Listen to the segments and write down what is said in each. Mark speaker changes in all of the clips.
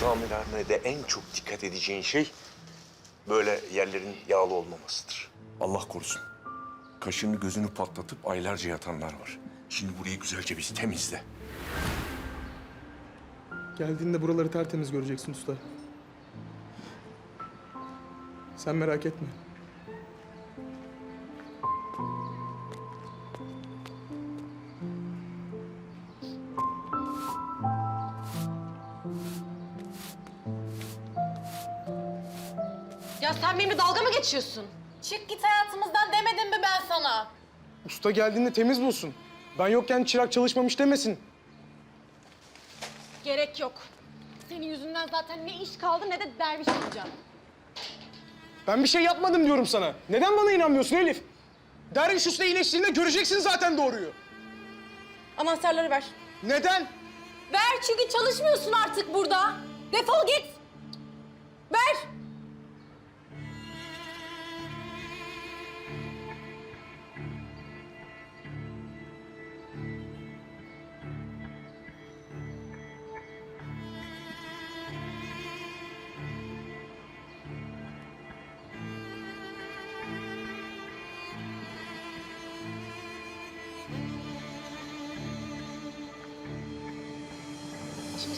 Speaker 1: tamirhanede en çok dikkat edeceğin şey böyle yerlerin yağlı olmamasıdır. Allah korusun. Kaşını gözünü patlatıp aylarca yatanlar var. Şimdi burayı güzelce bir temizle.
Speaker 2: Geldiğinde buraları tertemiz göreceksin usta. Sen merak etme.
Speaker 3: Ya sen benimle dalga mı geçiyorsun? Çık git hayatımızdan demedim mi ben sana?
Speaker 2: Usta geldiğinde temiz bulsun. Ben yokken çırak çalışmamış demesin.
Speaker 3: Gerek yok. Senin yüzünden zaten ne iş kaldı ne de derviş olacağım.
Speaker 2: Ben bir şey yapmadım diyorum sana. Neden bana inanmıyorsun Elif? Derviş Usta iyileştiğinde göreceksin zaten doğruyu.
Speaker 3: Anahtarları ver.
Speaker 2: Neden?
Speaker 3: Ver çünkü çalışmıyorsun artık burada. Defol git. Ver.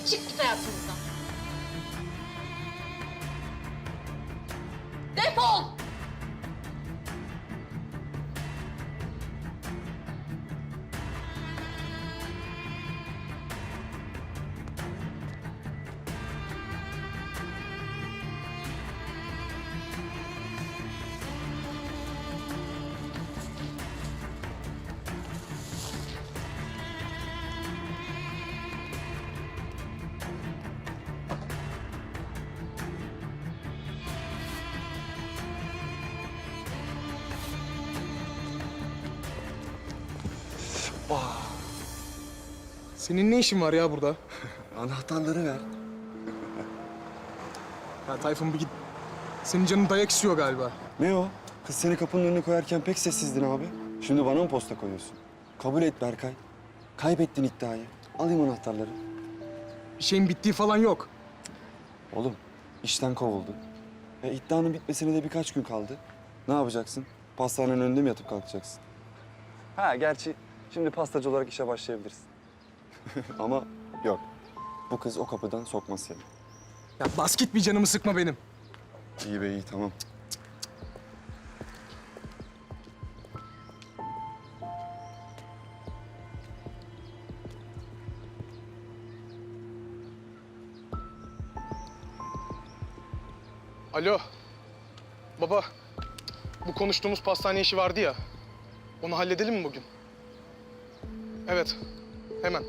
Speaker 3: Çık git hayatımızdan. Defol.
Speaker 2: Senin ne işin var ya burada?
Speaker 4: Anahtarları ver.
Speaker 2: Ya Tayfun bir git. Senin canın dayak istiyor galiba.
Speaker 4: Ne o? Kız seni kapının önüne koyarken pek sessizdin abi. Şimdi bana mı posta koyuyorsun? Kabul et Berkay. Kaybettin iddiayı. Alayım anahtarları.
Speaker 2: Bir şeyin bittiği falan yok.
Speaker 4: Oğlum, işten kovuldun. E, iddianın bitmesine de birkaç gün kaldı. Ne yapacaksın? Pastanenin önünde mi yatıp kalkacaksın? Ha, gerçi şimdi pastacı olarak işe başlayabilirsin. Ama yok. Bu kız o kapıdan sokmaz seni.
Speaker 2: Ya bas git bir canımı sıkma benim.
Speaker 4: İyi be iyi, tamam.
Speaker 2: Alo. Baba. Bu konuştuğumuz pastane işi vardı ya. Onu halledelim mi bugün? Evet. Hemen.